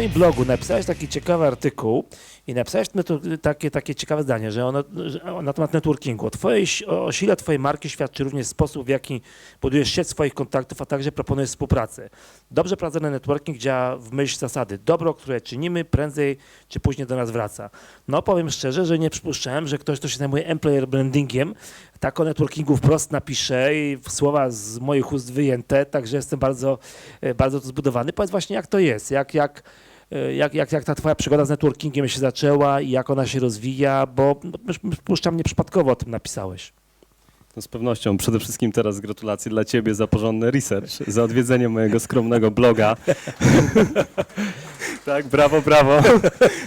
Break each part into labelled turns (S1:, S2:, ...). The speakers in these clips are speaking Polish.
S1: swoim blogu napisałeś taki ciekawy artykuł i napisałeś takie, takie ciekawe zdanie, że, ono, że na temat networkingu. O, twojej, o sile twojej marki świadczy również sposób, w jaki budujesz sieć swoich kontaktów, a także proponujesz współpracę. Dobrze prowadzony networking działa w myśl zasady. Dobro, które czynimy, prędzej czy później do nas wraca. No powiem szczerze, że nie przypuszczałem, że ktoś, kto się zajmuje employer brandingiem, tak o networkingu wprost napisze i słowa z moich ust wyjęte, także jestem bardzo, e, bardzo to zbudowany. Powiedz właśnie, jak to jest, jak, jak, jak, jak, jak ta twoja przygoda z networkingiem się zaczęła i jak ona się rozwija, bo przypuszczam, nieprzypadkowo o tym napisałeś.
S2: No z pewnością. Przede wszystkim teraz gratulacje dla Ciebie za porządny research, za odwiedzenie mojego skromnego bloga. tak, brawo, brawo.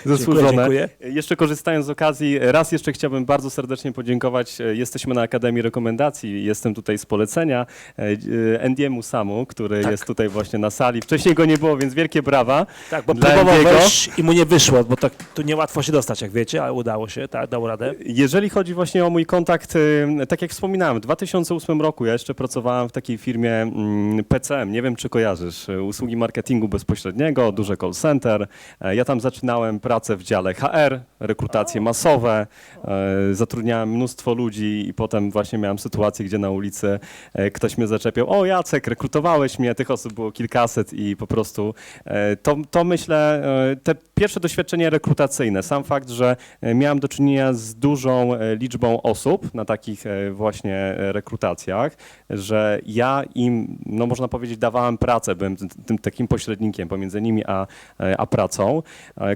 S2: Zasłużone.
S1: dziękuję.
S2: Jeszcze korzystając z okazji, raz jeszcze chciałbym bardzo serdecznie podziękować. E, Jesteśmy na Akademii Rekomendacji. Jestem tutaj z polecenia e, e, Endiemu Samu, który
S1: Tak.
S2: jest tutaj właśnie na sali. Wcześniej go nie było, więc wielkie brawa.
S1: Tak, bo próbował wejść i mu nie wyszło, bo tak, tu niełatwo się dostać, jak wiecie, ale udało się, tak, dał radę.
S2: Jeżeli chodzi właśnie o mój kontakt, y, tak jak wspominałem, w 2008 roku ja jeszcze pracowałem w takiej firmie mm, PCM, nie wiem czy kojarzysz, y, usługi marketingu bezpośredniego, duże call center. E, Ja tam zaczynałem pracę w dziale HR, rekrutacje masowe, e, zatrudniałem mnóstwo ludzi i potem właśnie miałem sytuację, gdzie na ulicy e, ktoś mnie zaczepiał, o Jacek, rekrutowałeś mnie, tych osób było kilkaset i po prostu to, to myślę, te pierwsze doświadczenie rekrutacyjne, sam fakt, że e, miałem do czynienia z dużą e, liczbą osób na takich e, właśnie rekrutacjach, że ja im, no można powiedzieć, dawałem pracę, byłem tym, tym takim pośrednikiem pomiędzy nimi a, a pracą.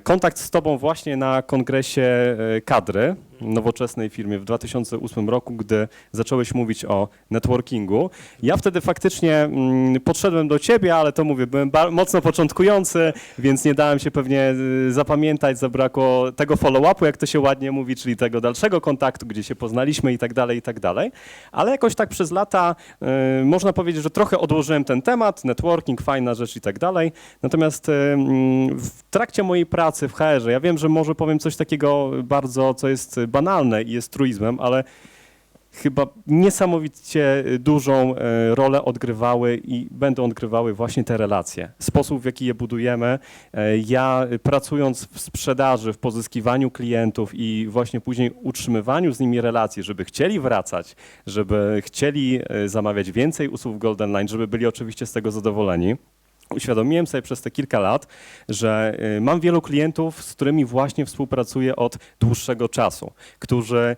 S2: Kontakt z tobą właśnie na kongresie kadry, nowoczesnej firmie w 2008 roku, gdy zacząłeś mówić o networkingu. Ja wtedy faktycznie mm, podszedłem do ciebie, ale to mówię, byłem mocno początkujący, więc nie dałem się pewnie y, zapamiętać, zabrakło tego follow-upu, jak to się ładnie mówi, czyli tego dalszego kontaktu, gdzie się poznaliśmy i tak dalej, i tak dalej. Ale jakoś tak przez lata y, można powiedzieć, że trochę odłożyłem ten temat, networking, fajna rzecz i tak dalej. Natomiast y, mm, w trakcie mojej pracy w HR-ze, ja wiem, że może powiem coś takiego bardzo, co jest banalne i jest truizmem, ale chyba niesamowicie dużą e, rolę odgrywały i będą odgrywały właśnie te relacje. Sposób, w jaki je budujemy. E, Ja e, pracując w sprzedaży, w pozyskiwaniu klientów i właśnie później utrzymywaniu z nimi relacji, żeby chcieli wracać, żeby chcieli zamawiać więcej usług Golden Line, żeby byli oczywiście z tego zadowoleni. Uświadomiłem sobie przez te kilka lat, że y, mam wielu klientów, z którymi właśnie współpracuję od dłuższego czasu, którzy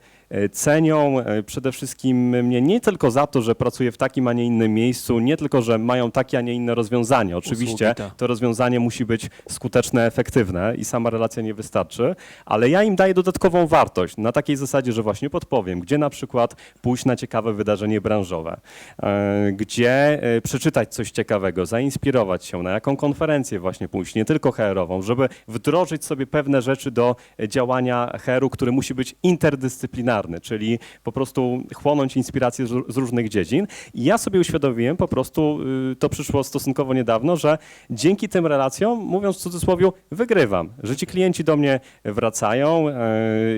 S2: cenią y, przede wszystkim mnie nie tylko za to, że pracuję w takim, a nie innym miejscu, nie tylko, że mają takie, a nie inne rozwiązanie. Oczywiście
S1: Usługi, tak.
S2: to rozwiązanie musi być skuteczne, efektywne i sama relacja nie wystarczy, ale ja im daję dodatkową wartość na takiej zasadzie, że właśnie podpowiem, gdzie na przykład pójść na ciekawe wydarzenie branżowe, e, gdzie e, przeczytać coś ciekawego, zainspirować się, na jaką konferencję właśnie pójść, nie tylko HR-ową, żeby wdrożyć sobie pewne rzeczy do e, działania HR-u, który musi być interdyscyplinarny, czyli po prostu chłonąć inspiracje z, różnych dziedzin. I ja sobie uświadomiłem po prostu, y, to przyszło stosunkowo niedawno, że dzięki tym relacjom, mówiąc w cudzysłowie, wygrywam, że ci klienci do mnie wracają. e,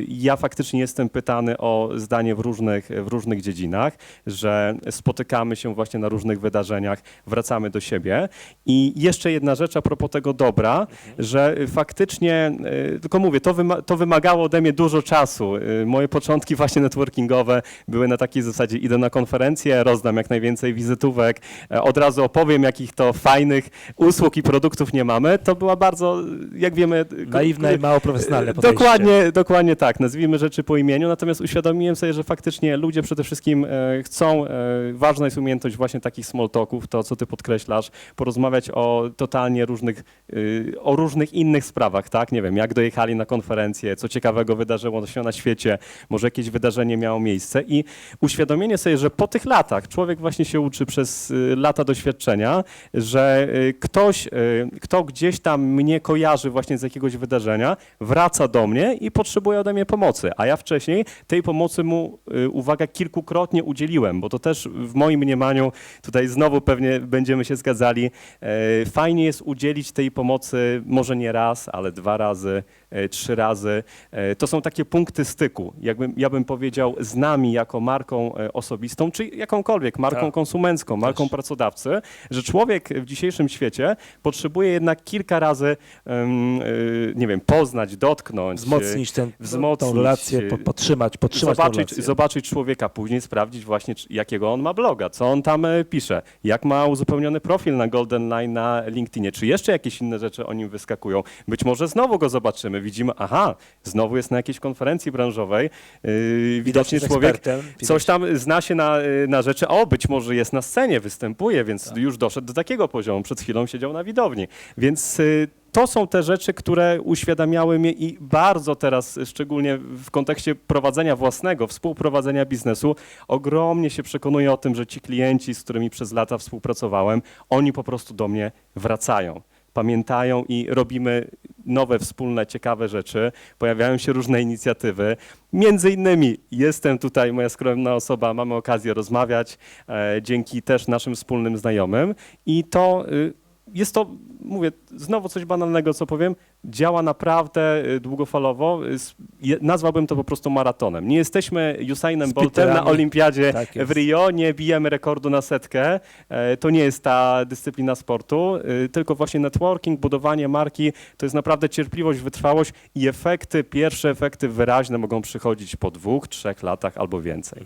S2: Ja faktycznie jestem pytany o zdanie w różnych, w różnych dziedzinach, że spotykamy się właśnie na różnych wydarzeniach, wracamy do siebie. I jeszcze jedna rzecz a propos tego dobra, że faktycznie, e, tylko mówię, to, wyma- to wymagało ode mnie dużo czasu. E, Moje początki właśnie networkingowe były na takiej zasadzie, idę na konferencję, rozdam jak najwięcej wizytówek, e, od razu opowiem, jakich to fajnych usług i produktów nie mamy. To była bardzo, jak wiemy...
S1: Naiwne i mało profesjonalne podejście.
S2: Dokładnie, dokładnie tak. Nazwijmy rzeczy po imieniu, natomiast uświadomiłem sobie, że faktycznie ludzie przede wszystkim e, chcą, e, ważna jest umiejętność właśnie takich small talków, to co ty podkreślasz, porozmawiać o totalnie różnych, o różnych innych sprawach, tak? Nie wiem, jak dojechali na konferencję, co ciekawego wydarzyło się na świecie, może jakieś wydarzenie miało miejsce i uświadomienie sobie, że po tych latach człowiek właśnie się uczy przez y, lata doświadczenia, że y, ktoś, y, kto gdzieś tam mnie kojarzy właśnie z jakiegoś wydarzenia, wraca do mnie i potrzebuje ode mnie pomocy, a ja wcześniej tej pomocy mu, uwaga, kilkukrotnie udzieliłem, bo to też w moim mniemaniu, tutaj znowu pewnie będziemy się zgadzali, e, fajnie jest udzielić tej pomocy może nie raz, ale dwa razy, trzy razy. E, To są takie punkty styku. Jakbym, ja bym powiedział, z nami jako marką e, osobistą, czy jakąkolwiek marką
S1: Tak.
S2: konsumencką, marką
S1: Też.
S2: pracodawcy, że człowiek w dzisiejszym świecie potrzebuje jednak kilka razy, y, nie wiem, poznać, dotknąć, e,
S1: Wzmocnić tą relację, po, podtrzymać, podtrzymać
S2: zobaczyć, zobaczyć człowieka, później sprawdzić właśnie, jakiego on ma bloga, co on tam e, pisze, jak ma uzupełniony profil na Golden Line na LinkedInie, czy jeszcze jakieś inne rzeczy o nim wyskakują. Być może znowu go zobaczymy, widzimy, aha, znowu jest na jakiejś konferencji branżowej, yy, widocznie człowiek
S1: ekspertem,
S2: coś tam zna się na, y, na rzeczy, o być może jest na scenie, występuje, więc
S1: Tak.
S2: już doszedł do takiego poziomu, przed chwilą siedział na widowni. Więc y, to są te rzeczy, które uświadamiały mnie i bardzo teraz, y, szczególnie w kontekście prowadzenia własnego, współprowadzenia biznesu, ogromnie się przekonuję o tym, że ci klienci, z którymi przez lata współpracowałem, oni po prostu do mnie wracają. Pamiętają i robimy nowe, wspólne, ciekawe rzeczy. Pojawiają się różne inicjatywy. Między innymi jestem tutaj, moja skromna osoba, mamy okazję rozmawiać e, dzięki też naszym wspólnym znajomym i to y, jest to, mówię, znowu coś banalnego, co powiem, działa naprawdę y, długofalowo. Nazwałbym to po prostu maratonem. Nie jesteśmy Usainem Boltem na olimpiadzie
S1: Tak
S2: w Rio, nie bijemy rekordu na setkę. E, To nie jest ta dyscyplina sportu, y, tylko właśnie networking, budowanie marki, to jest naprawdę cierpliwość, wytrwałość i efekty, pierwsze efekty wyraźne mogą przychodzić po dwóch, trzech latach albo więcej.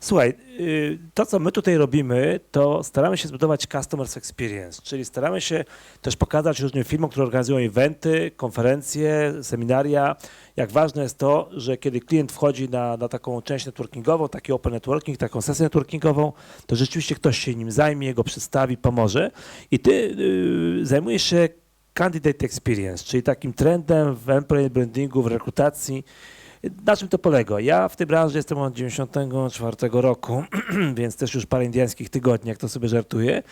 S1: Słuchaj, y, to co my tutaj robimy, to staramy się zbudować customers experience, czyli staramy się też pokazać różnym firmom, które organizują eventy, konferencje, seminaria, jak ważne jest to, że kiedy klient wchodzi na, na taką część networkingową, taki open networking, taką sesję networkingową, to rzeczywiście ktoś się nim zajmie, go przedstawi, pomoże i ty y, zajmujesz się candidate experience, czyli takim trendem w employee brandingu, w rekrutacji, na czym to polega? Ja w tej branży jestem od 94 roku, więc też już parę indiańskich tygodni, jak to sobie żartuję.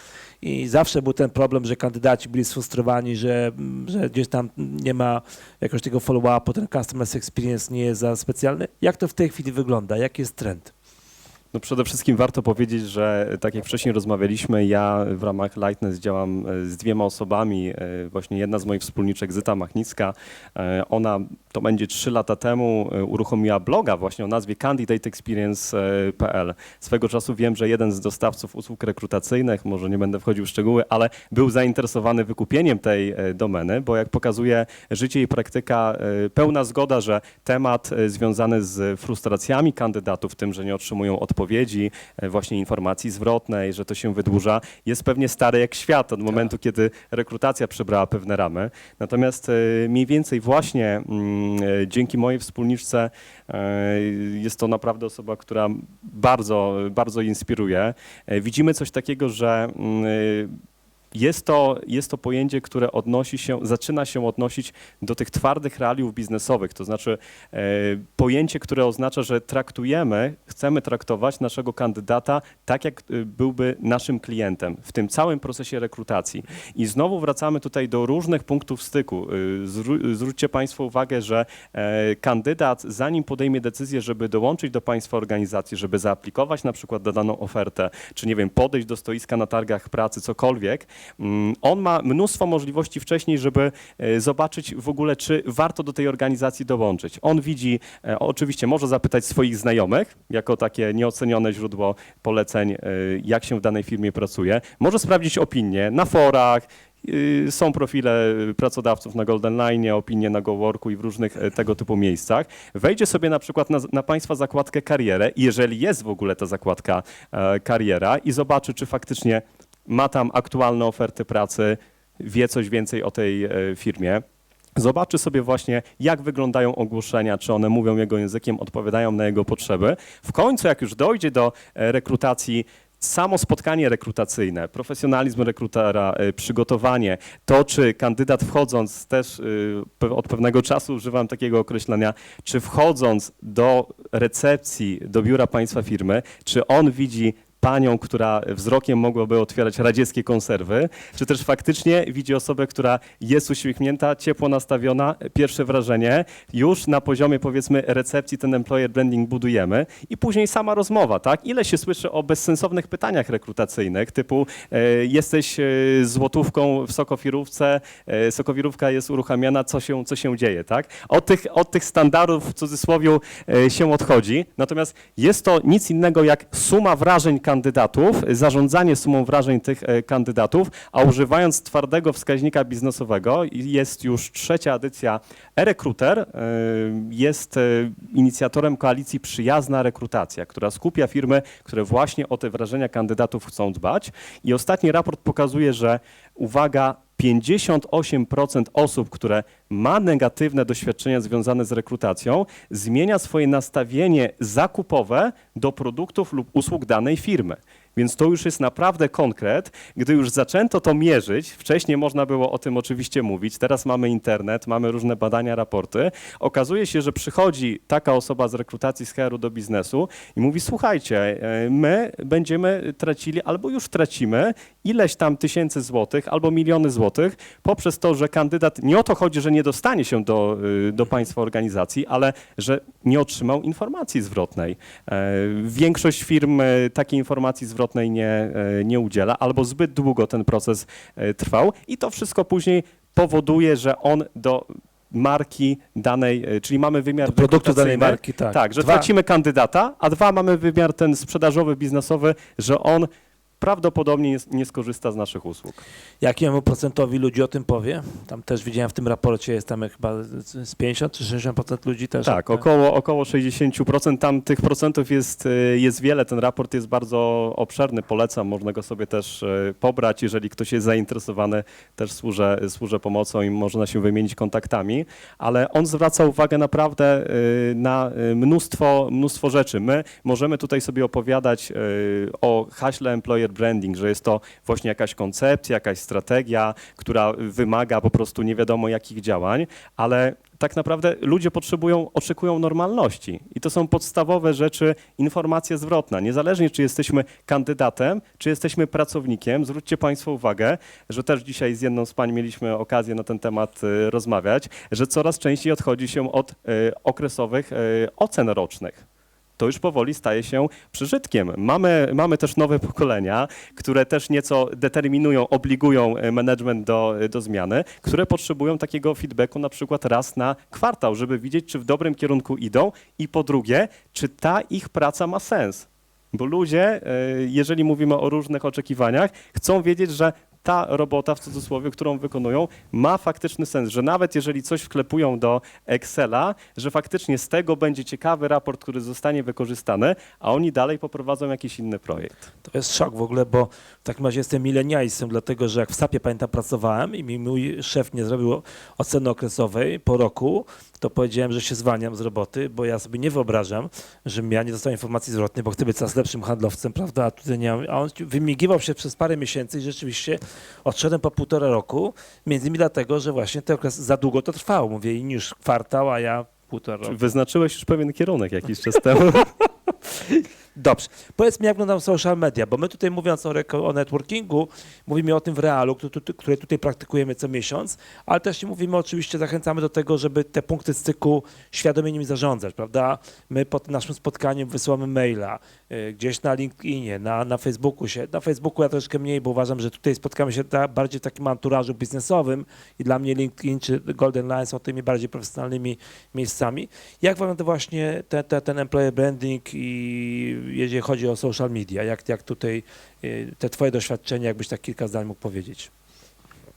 S1: I zawsze był ten problem, że kandydaci byli sfrustrowani, że, że gdzieś tam nie ma jakiegoś tego follow-upu, ten customer experience nie jest za specjalny. Jak to w tej chwili wygląda? Jaki jest trend?
S2: No przede wszystkim warto powiedzieć, że tak jak wcześniej rozmawialiśmy, ja w ramach Lightness działam e, z dwiema osobami. E, Właśnie jedna z moich wspólniczek, Zyta Machnicka, e, ona to będzie trzy lata temu e, uruchomiła bloga właśnie o nazwie candidateexperience.pl. Swego czasu wiem, że jeden z dostawców usług rekrutacyjnych, może nie będę wchodził w szczegóły, ale był zainteresowany wykupieniem tej e, domeny, bo jak pokazuje życie i praktyka, e, pełna zgoda, że temat e, związany z frustracjami kandydatów, tym, że nie otrzymują odpowiedzi, e, właśnie informacji zwrotnej, że to się wydłuża, jest pewnie stary jak świat od momentu, kiedy rekrutacja przybrała pewne ramy. Natomiast e, mniej więcej właśnie mm, e, dzięki mojej wspólniczce jest to naprawdę osoba, która bardzo, bardzo inspiruje. Widzimy coś takiego, że mm, jest to, jest to pojęcie, które odnosi się, zaczyna się odnosić do tych twardych realiów biznesowych, to znaczy e, pojęcie, które oznacza, że traktujemy, chcemy traktować naszego kandydata tak, jak e, byłby naszym klientem w tym całym procesie rekrutacji. I znowu wracamy tutaj do różnych punktów styku. E, Zwró- zwróćcie Państwo uwagę, że e, kandydat, zanim podejmie decyzję, żeby dołączyć do Państwa organizacji, żeby zaaplikować na przykład na daną ofertę, czy nie wiem, podejść do stoiska na targach pracy, cokolwiek, on ma mnóstwo możliwości wcześniej, żeby e, zobaczyć w ogóle, czy warto do tej organizacji dołączyć. On widzi, e, oczywiście może zapytać swoich znajomych, jako takie nieocenione źródło poleceń, e, jak się w danej firmie pracuje. Może sprawdzić opinie na forach, y, są profile pracodawców na Golden Line, opinie na GoWorku i w różnych tego typu miejscach. Wejdzie sobie na przykład na, na Państwa zakładkę karierę, jeżeli jest w ogóle ta zakładka e, kariera i zobaczy, czy faktycznie ma tam aktualne oferty pracy, wie coś więcej o tej e, firmie. Zobaczy sobie właśnie, jak wyglądają ogłoszenia, czy one mówią jego językiem, odpowiadają na jego potrzeby. W końcu, jak już dojdzie do e, rekrutacji, samo spotkanie rekrutacyjne, profesjonalizm rekrutera, e, przygotowanie, to czy kandydat wchodząc też od pewnego czasu używam takiego określenia, czy wchodząc do recepcji, do biura państwa firmy, czy on widzi panią, która wzrokiem mogłaby otwierać radzieckie konserwy, czy też faktycznie widzi osobę, która jest uśmiechnięta, ciepło nastawiona, pierwsze wrażenie, już na poziomie powiedzmy recepcji ten employer branding budujemy i później sama rozmowa, tak? Ile się słyszy o bezsensownych pytaniach rekrutacyjnych, typu e, jesteś e, złotówką w sokofirówce, e, sokowirówka jest uruchamiana, co się, co się dzieje, tak? Od tych, od tych standardów w cudzysłowie się odchodzi, natomiast jest to nic innego jak suma wrażeń kandydatów, zarządzanie sumą wrażeń tych e, kandydatów, a używając twardego wskaźnika biznesowego jest już trzecia edycja e-Recruiter, e, jest e, inicjatorem koalicji Przyjazna Rekrutacja, która skupia firmy, które właśnie o te wrażenia kandydatów chcą dbać. I ostatni raport pokazuje, że uwaga, 58% osób, które ma negatywne doświadczenia związane z rekrutacją, zmienia swoje nastawienie zakupowe do produktów lub usług danej firmy. Więc to już jest naprawdę konkret. Gdy już zaczęto to mierzyć, wcześniej można było o tym oczywiście mówić, teraz mamy internet, mamy różne badania, raporty. Okazuje się, że przychodzi taka osoba z rekrutacji z HR-u do biznesu i mówi: Słuchajcie, e, my będziemy tracili albo już tracimy ileś tam tysięcy złotych albo miliony złotych poprzez to, że kandydat nie o to chodzi, że nie dostanie się do, y, do państwa organizacji, ale że nie otrzymał informacji zwrotnej. E, Większość firm e, takiej informacji zwrotnej nie, e, nie udziela, albo zbyt długo ten proces e, trwał i to wszystko później powoduje, że on do marki danej, e, czyli mamy wymiar
S1: produktu danej marki, tak.
S2: Tak, że
S1: Dwa.
S2: tracimy kandydata, a dwa mamy wymiar ten sprzedażowy, biznesowy, że on prawdopodobnie nie, skorzysta z naszych usług.
S1: Jakiemu procentowi ludzi o tym powie? Tam też widziałem w tym raporcie, jest tam chyba z 50 czy 60% ludzi też.
S2: Tak, około, około 60%. Tam tych procentów jest, y, jest wiele. Ten raport jest bardzo obszerny. Polecam, można go sobie też y, pobrać. Jeżeli ktoś jest zainteresowany, też służę, służę pomocą i można się wymienić kontaktami. Ale on zwraca uwagę naprawdę y, na mnóstwo, mnóstwo rzeczy. My możemy tutaj sobie opowiadać o haśle employer branding, że jest to właśnie jakaś koncepcja, jakaś strategia, która wymaga po prostu nie wiadomo jakich działań, ale tak naprawdę ludzie potrzebują, oczekują normalności. I to są podstawowe rzeczy, informacja zwrotna. Niezależnie, czy jesteśmy kandydatem, czy jesteśmy pracownikiem, zwróćcie Państwo uwagę, że też dzisiaj z jedną z pań mieliśmy okazję na ten temat y, rozmawiać, że coraz częściej odchodzi się od y, okresowych y, ocen rocznych to już powoli staje się przeżytkiem. Mamy, mamy też nowe pokolenia, które też nieco determinują, obligują e, management do, do zmiany, które potrzebują takiego feedbacku na przykład raz na kwartał, żeby widzieć, czy w dobrym kierunku idą i po drugie, czy ta ich praca ma sens. Bo ludzie, e, jeżeli mówimy o różnych oczekiwaniach, chcą wiedzieć, że ta robota, w cudzysłowie, którą wykonują, ma faktyczny sens, że nawet jeżeli coś wklepują do Excela, że faktycznie z tego będzie ciekawy raport, który zostanie wykorzystany, a oni dalej poprowadzą jakiś inny projekt.
S1: To jest szok w ogóle, bo w takim razie jestem milenialistą, dlatego że jak w SAP-ie pamiętam pracowałem i mi mój szef nie zrobił oceny okresowej po roku, to powiedziałem, że się zwalniam z roboty, bo ja sobie nie wyobrażam, żebym ja nie dostał informacji zwrotnej, bo chcę być coraz lepszym handlowcem, prawda, a tutaj nie mam. A on wymigiwał się przez parę miesięcy i rzeczywiście odszedłem po półtora roku, między innymi dlatego, że właśnie ten okres za długo to trwało. Mówię, i niż kwartał, a ja półtora roku.
S2: Wyznaczyłeś już pewien kierunek jakiś czas temu.
S1: Dobrze. Powiedz mi, jak wyglądają social media, bo my tutaj mówiąc o, o networkingu, mówimy o tym w realu, które tutaj praktykujemy co miesiąc, ale też mówimy oczywiście, zachęcamy do tego, żeby te punkty styku świadomie nimi zarządzać, prawda? My po tym naszym spotkaniu wysyłamy maila, y, gdzieś na LinkedInie, na, na Facebooku się, na Facebooku ja troszkę mniej, bo uważam, że tutaj spotkamy się ta, bardziej w takim anturażu biznesowym i dla mnie LinkedIn czy Golden Line są tymi bardziej profesjonalnymi miejscami. Jak wygląda właśnie te, te, ten employer branding i jeżeli chodzi o social media, jak, jak tutaj y, te twoje doświadczenia, jakbyś tak kilka zdań mógł powiedzieć?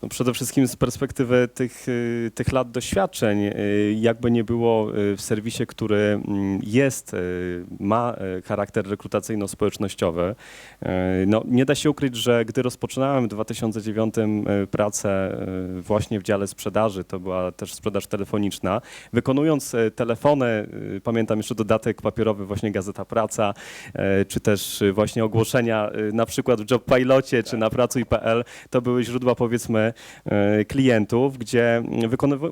S2: No przede wszystkim z perspektywy tych, y, tych lat doświadczeń, y, jakby nie było y, w serwisie, który mm, jest, ma charakter rekrutacyjno-społecznościowy, no nie da się ukryć, że gdy rozpoczynałem w 2009 y, pracę właśnie w dziale sprzedaży, to była też sprzedaż telefoniczna, wykonując telefony, pamiętam jeszcze dodatek papierowy, właśnie Gazeta Praca, czy też właśnie ogłoszenia na przykład w Jobpilocie, czy na pracuj.pl, to były źródła powiedzmy klientów, gdzie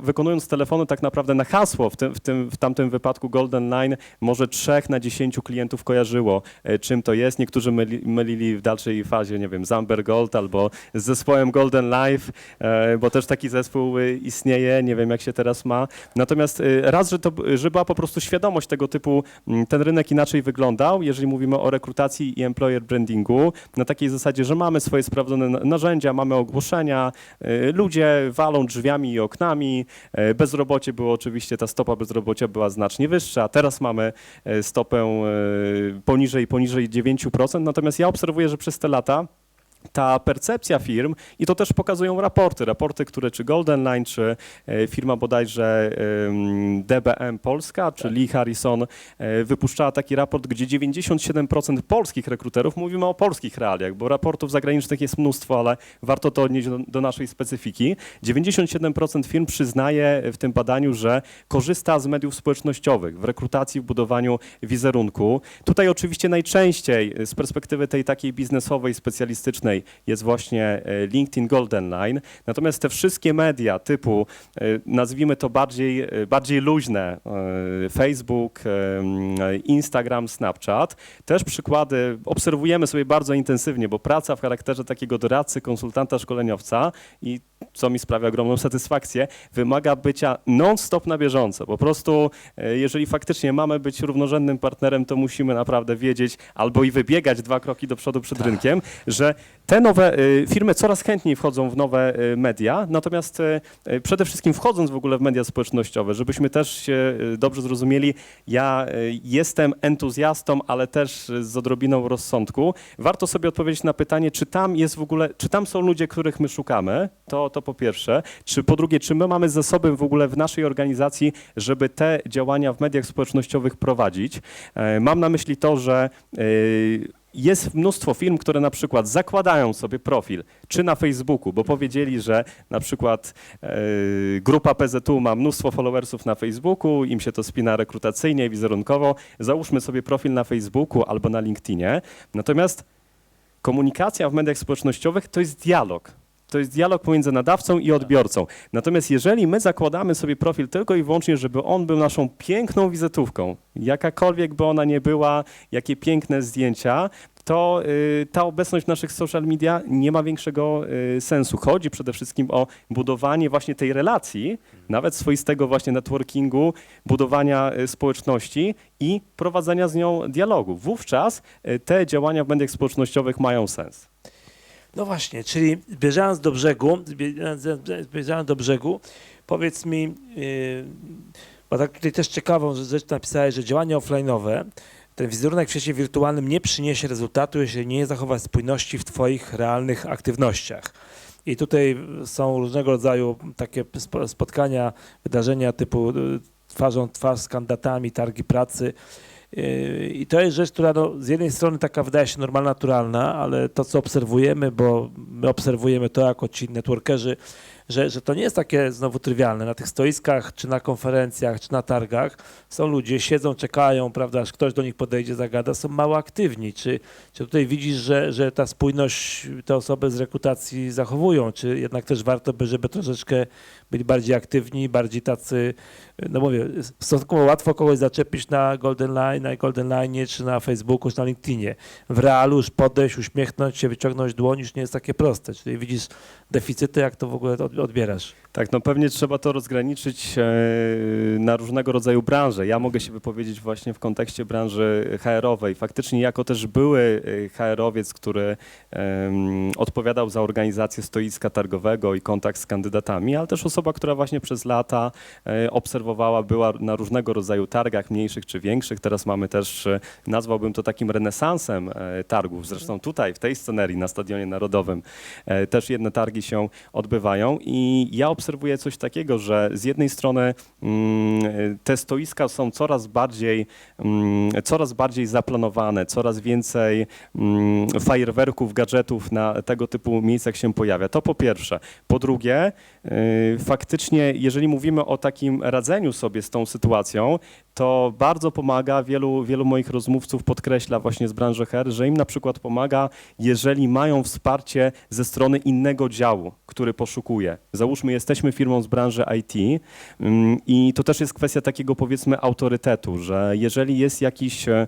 S2: wykonując telefony tak naprawdę na hasło, w, tym, w, tym, w tamtym wypadku Golden Line, może trzech na dziesięciu klientów kojarzyło, e, czym to jest. Niektórzy myli, mylili w dalszej fazie, nie wiem, z Amber Gold albo z zespołem Golden Life, e, bo też taki zespół e, istnieje, nie wiem jak się teraz ma. Natomiast e, raz, że, to, że była po prostu świadomość tego typu, ten rynek inaczej wyglądał, jeżeli mówimy o rekrutacji i employer brandingu, na takiej zasadzie, że mamy swoje sprawdzone na- narzędzia, mamy ogłoszenia, e, ludzie walą drzwiami i oknami, e, bezrobocie było oczywiście, ta stopa bezrobocia była znacznie wyższa, a teraz mamy e, stopę e, poniżej, poniżej 9%, natomiast ja obserwuję, że przez te lata ta percepcja firm, i to też pokazują raporty, raporty, które czy Golden Line, czy e, firma bodajże DBM Polska, czy Lee Harrison e, wypuszczała taki raport, gdzie 97% polskich rekruterów, mówimy o polskich realiach, bo raportów zagranicznych jest mnóstwo, ale warto to odnieść do, do naszej specyfiki. 97% firm przyznaje w tym badaniu, że korzysta z mediów społecznościowych w rekrutacji, w budowaniu wizerunku. Tutaj oczywiście najczęściej z perspektywy tej takiej biznesowej, specjalistycznej jest właśnie e, LinkedIn Golden Line. Natomiast te wszystkie media typu, e, nazwijmy to bardziej, e, bardziej luźne, Facebook, Instagram, Snapchat, też przykłady obserwujemy sobie bardzo intensywnie, bo praca w charakterze takiego doradcy, konsultanta, szkoleniowca i co mi sprawia ogromną satysfakcję, wymaga bycia non-stop na bieżąco. Po prostu, jeżeli faktycznie mamy być równorzędnym partnerem, to musimy naprawdę wiedzieć albo i wybiegać dwa kroki do przodu przed rynkiem, że te nowe e, firmy coraz chętniej wchodzą w nowe e, media, natomiast e, przede wszystkim wchodząc w ogóle w media społecznościowe, żebyśmy też się dobrze zrozumieli, ja jestem entuzjastą, ale też z odrobiną rozsądku. Warto sobie odpowiedzieć na pytanie, czy tam jest w ogóle, czy tam są ludzie, których my szukamy, to, to po pierwsze, czy po drugie, czy my mamy zasoby w ogóle w naszej organizacji, żeby te działania w mediach społecznościowych prowadzić. E, Mam na myśli to, że jest mnóstwo firm, które na przykład zakładają sobie profil, czy na Facebooku, bo powiedzieli, że na przykład e, grupa PZU ma mnóstwo followersów na Facebooku, im się to spina rekrutacyjnie, wizerunkowo. Załóżmy sobie profil na Facebooku albo na LinkedInie. Natomiast komunikacja w mediach społecznościowych to jest dialog. To jest dialog pomiędzy nadawcą i odbiorcą. Natomiast jeżeli my zakładamy sobie profil tylko i wyłącznie, żeby on był naszą piękną wizytówką, jakakolwiek by ona nie była, jakie piękne zdjęcia, to y, ta obecność w naszych social media nie ma większego y, sensu. Chodzi przede wszystkim o budowanie właśnie tej relacji, nawet swoistego właśnie networkingu, budowania y, społeczności i prowadzenia z nią dialogu. Wówczas y, te działania w mediach społecznościowych mają sens.
S1: No właśnie, czyli zbierzając do brzegu, zbierzając- do brzegu, powiedz mi, yy, bo tak tutaj też ciekawą rzecz napisałeś, że działania offline'owe, ten wizerunek w świecie wirtualnym nie przyniesie rezultatu, jeśli nie zachowa spójności w Twoich realnych aktywnościach. I tutaj są różnego rodzaju takie spo- spotkania, wydarzenia typu y, twarzą twarz z kandydatami, targi pracy. I to jest rzecz, która no, z jednej strony taka wydaje się normalna, naturalna, ale to, co obserwujemy, bo my obserwujemy to jako ci networkerzy, że, że to nie jest takie znowu trywialne. Na tych stoiskach, czy na konferencjach, czy na targach są ludzie, siedzą, czekają, prawda, aż ktoś do nich podejdzie, zagada, są mało aktywni. Czy, czy tutaj widzisz, że, że ta spójność te osoby z rekrutacji zachowują, czy jednak też warto by, żeby troszeczkę byli bardziej aktywni, bardziej tacy, no mówię, stosunkowo łatwo kogoś zaczepić na Golden Line, na Golden Line, czy na Facebooku, czy na LinkedInie. W realu już podejść, uśmiechnąć się, wyciągnąć dłoń już nie jest takie proste. Czyli widzisz deficyty, jak to w ogóle od- odbierasz.
S2: Tak, no pewnie trzeba to rozgraniczyć e, na różnego rodzaju branże. Ja mogę się wypowiedzieć właśnie w kontekście branży HR-owej. Faktycznie jako też były e, HR-owiec, który em, odpowiadał za organizację stoiska targowego i kontakt z kandydatami, ale też osoba, która właśnie przez lata e, obserwowała, była na różnego rodzaju targach, mniejszych czy większych. Teraz mamy też, nazwałbym to takim renesansem targów. Zresztą tutaj, w tej scenerii na Stadionie Narodowym też jedne targi się odbywają i ja obserwuję coś takiego, że z jednej strony mm, te stoiska są coraz bardziej, mm, coraz bardziej zaplanowane, coraz więcej mm, fajerwerków, gadżetów na tego typu miejscach się pojawia. To po pierwsze. Po drugie, y, faktycznie, jeżeli mówimy o takim radzeniu sobie z tą sytuacją, to bardzo pomaga, wielu, wielu moich rozmówców podkreśla właśnie z branży HR, że im na przykład pomaga, jeżeli mają wsparcie ze strony innego działu, który poszukuje. Załóżmy, jesteśmy firmą z branży IT mm, i to też jest kwestia takiego powiedzmy autorytetu, że jeżeli jest jakiś e,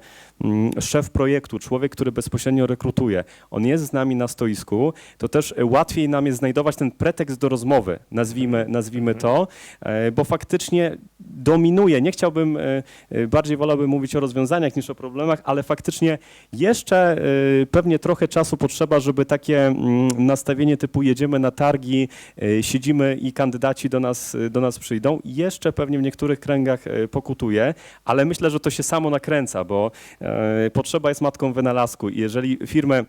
S2: szef projektu, człowiek, który bezpośrednio rekrutuje, on jest z nami na stoisku, to też e, łatwiej nam jest znajdować ten pretekst do rozmowy, nazwijmy, nazwijmy to, e, bo faktycznie dominuje. Nie chciałbym, e, bardziej wolałbym mówić o rozwiązaniach niż o problemach, ale faktycznie jeszcze pewnie trochę czasu potrzeba, żeby takie mm, nastawienie typu jedziemy na targi, siedzimy i kandydaci do nas, do nas przyjdą, jeszcze pewnie w niektórych kręgach pokutuje, ale myślę, że to się samo nakręca, bo potrzeba jest matką wynalazku. I jeżeli firmy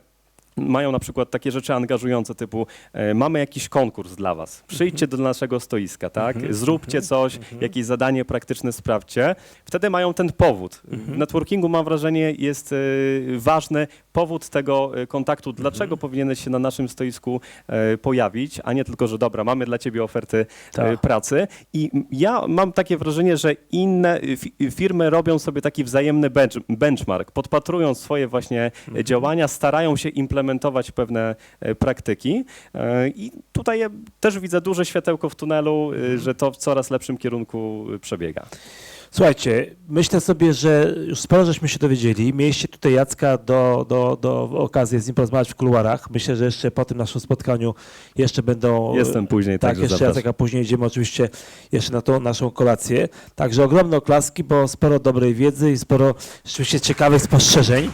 S2: mają na przykład takie rzeczy angażujące typu e, mamy jakiś konkurs dla was, przyjdźcie do naszego stoiska, tak? Zróbcie coś, jakieś zadanie praktyczne sprawdźcie. Wtedy mają ten powód. W networkingu mam wrażenie jest e, ważny powód tego e, kontaktu, dlaczego powinieneś się na naszym stoisku e, pojawić, a nie tylko, że dobra, mamy dla ciebie oferty e,
S1: Tak.
S2: pracy. I m- ja mam takie wrażenie, że inne fi- firmy robią sobie taki wzajemny bench, benchmark, podpatrują swoje właśnie e, działania, starają się implementować pewne e, praktyki. E, I tutaj też widzę duże światełko w tunelu, y, że to w coraz lepszym kierunku przebiega.
S1: Słuchajcie, myślę sobie, że już sporo żeśmy się dowiedzieli. Mieliście tutaj Jacka do, do, do okazję z nim porozmawiać w kuluarach. Myślę, że jeszcze po tym naszym spotkaniu jeszcze będą...
S2: Jestem później,
S1: Tak,
S2: także
S1: jeszcze
S2: zapraszam.
S1: Jacek, a później idziemy oczywiście jeszcze na tą naszą kolację. Także ogromne oklaski, bo sporo dobrej wiedzy i sporo rzeczywiście ciekawych spostrzeżeń.